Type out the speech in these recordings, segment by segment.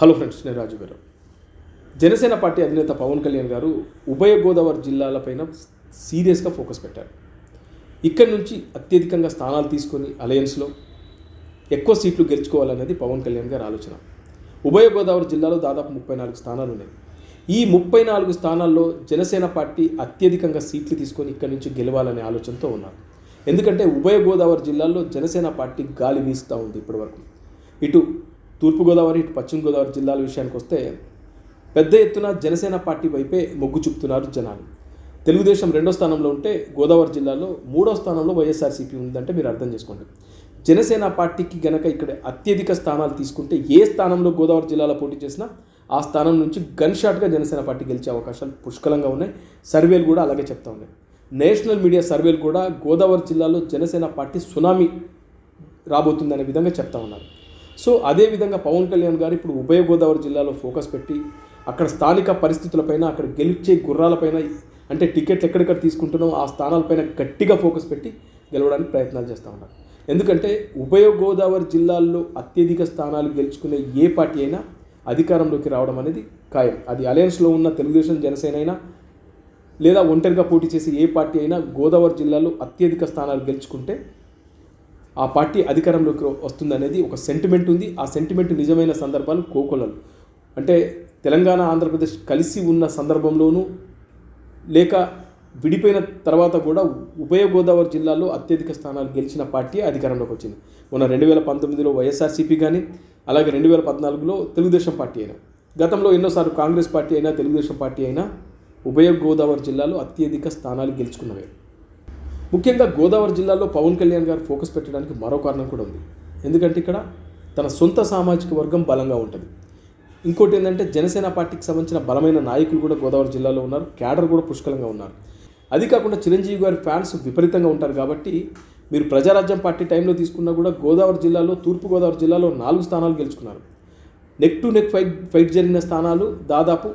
Hello friends నేను రాజు గారు Janasena party అధినేత పవన్ కళ్యాణ్ గారు ఉభయ గోదావరి జిల్లాలపైన సీరియస్గా ఫోకస్ పెట్టారు. ఇక్కడి నుంచి అత్యధికంగా స్థానాలు తీసుకొని అలయన్స్లో ఎక్కువ సీట్లు గెలుచుకోవాలనేది పవన్ కళ్యాణ్ గారి ఆలోచన. ఉభయ గోదావరి జిల్లాలో దాదాపు ముప్పై నాలుగు స్థానాలు ఉన్నాయి. ఈ ముప్పై నాలుగు స్థానాల్లో జనసేన పార్టీ అత్యధికంగా సీట్లు తీసుకొని ఇక్కడి నుంచి గెలవాలనే ఆలోచనతో ఉన్నారు. ఎందుకంటే ఉభయ గోదావరి జిల్లాల్లో జనసేన పార్టీ గాలి వీస్తూ ఉంది ఇప్పటివరకు. ఇటు తూర్పుగోదావరి ఇటు పశ్చిమ గోదావరి జిల్లాల విషయానికి వస్తే పెద్ద ఎత్తున జనసేన పార్టీ వైపే మొగ్గు చూపుతున్నారు జనాలు. తెలుగుదేశం రెండో స్థానంలో ఉంటే గోదావరి జిల్లాలో మూడో స్థానంలో వైఎస్ఆర్సీపీ ఉందంటే మీరు అర్థం చేసుకోండి. జనసేన పార్టీకి గనక ఇక్కడ అత్యధిక స్థానాలు తీసుకుంటే ఏ స్థానంలో గోదావరి జిల్లాలో పోటీ చేసినా ఆ స్థానం నుంచి గన్ షాట్గా జనసేన పార్టీ గెలిచే అవకాశాలు పుష్కలంగా ఉన్నాయి. సర్వేలు కూడా అలాగే చెప్తా ఉన్నాయి. నేషనల్ మీడియా సర్వేలు కూడా గోదావరి జిల్లాలో జనసేన పార్టీ సునామీ రాబోతుందనే విధంగా చెప్తా ఉన్నారు. సో అదేవిధంగా పవన్ కళ్యాణ్ గారు ఇప్పుడు ఉభయ గోదావరి జిల్లాలో ఫోకస్ పెట్టి అక్కడ స్థానిక పరిస్థితులపైన అక్కడ గెలిచే గుర్రాలపైన అంటే టికెట్లు ఎక్కడెక్కడ తీసుకుంటున్నామో ఆ స్థానాలపైన గట్టిగా ఫోకస్ పెట్టి గెలవడానికి ప్రయత్నాలు చేస్తూ ఉన్నారు. ఎందుకంటే ఉభయ గోదావరి జిల్లాల్లో అత్యధిక స్థానాలు గెలుచుకునే ఏ పార్టీ అయినా అధికారంలోకి రావడం అనేది ఖాయం. అది అలయన్స్లో ఉన్న తెలుగుదేశం జనసేన అయినా లేదా ఒంటరిగా పోటీ చేసే ఏ పార్టీ అయినా గోదావరి జిల్లాలో అత్యధిక స్థానాలు గెలుచుకుంటే ఆ పార్టీ అధికారంలోకి వస్తుందనేది ఒక సెంటిమెంట్ ఉంది. ఆ సెంటిమెంట్ నిజమైన సందర్భాలు కోకొల్లలు అంటే తెలంగాణ ఆంధ్రప్రదేశ్ కలిసి ఉన్న సందర్భంలోనూ లేక విడిపోయిన తర్వాత కూడా ఉభయ గోదావరి జిల్లాలో అత్యధిక స్థానాలు గెలిచిన పార్టీ అధికారంలోకి వచ్చింది. మొన్న రెండు వేల పంతొమ్మిదిలో వైఎస్ఆర్సీపీ కానీ అలాగే రెండు వేల పద్నాలుగులో తెలుగుదేశం పార్టీ అయినా గతంలో ఎన్నోసార్లు కాంగ్రెస్ పార్టీ అయినా తెలుగుదేశం పార్టీ అయినా ఉభయ గోదావరి జిల్లాలో అత్యధిక స్థానాలు గెలుచుకున్నవే. ముఖ్యంగా గోదావరి జిల్లాలో పవన్ కళ్యాణ్ గారు ఫోకస్ పెట్టడానికి మరో కారణం కూడా ఉంది. ఎందుకంటే ఇక్కడ తన సొంత సామాజిక వర్గం బలంగా ఉంటుంది. ఇంకోటి ఏంటంటే జనసేన పార్టీకి సంబంధించిన బలమైన నాయకులు కూడా గోదావరి జిల్లాలో ఉన్నారు. క్యాడర్ కూడా పుష్కలంగా ఉన్నారు. అది కాకుండా చిరంజీవి గారి ఫ్యాన్స్ విపరీతంగా ఉంటారు కాబట్టి మీరు ప్రజారాజ్యం పార్టీ టైంలో తీసుకున్నా కూడా గోదావరి జిల్లాలో తూర్పుగోదావరి జిల్లాలో నాలుగు స్థానాలు గెలుచుకున్నారు. Neck to neck fight fight జరిగిన స్థానాలు దాదాపు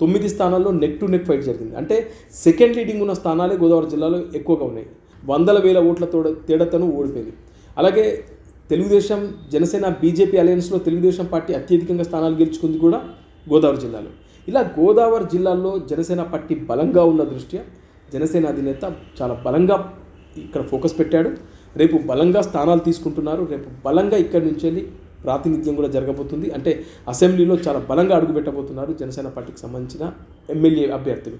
తొమ్మిది స్థానాల్లో నెక్ టు నెక్ ఫైట్ జరిగింది. అంటే సెకండ్ లీడింగ్ ఉన్న స్థానాలే గోదావరి జిల్లాలో ఎక్కువగా ఉన్నాయి. వందల వేల ఓట్ల తోడ తేడాతను ఓడిపోయింది. అలాగే తెలుగుదేశం జనసేన బీజేపీ అలయన్స్లో తెలుగుదేశం పార్టీ అత్యధికంగా స్థానాలు గెలుచుకుంది కూడా గోదావరి జిల్లాలో. ఇలా గోదావరి జిల్లాలో జనసేన పార్టీ బలంగా ఉన్న దృష్ట్యా జనసేన అధినేత చాలా బలంగా ఇక్కడ ఫోకస్ పెట్టాడు. రేపు బలంగా స్థానాలు తీసుకుంటున్నారు. రేపు బలంగా ఇక్కడి నుంచి వెళ్ళి ప్రాతినిధ్యం కూడా జరగబోతుంది. అంటే అసెంబ్లీలో చాలా బలంగా అడుగుపెట్టబోతున్నారు జనసేన పార్టీకి సంబంధించిన ఎమ్మెల్యే అభ్యర్థులు.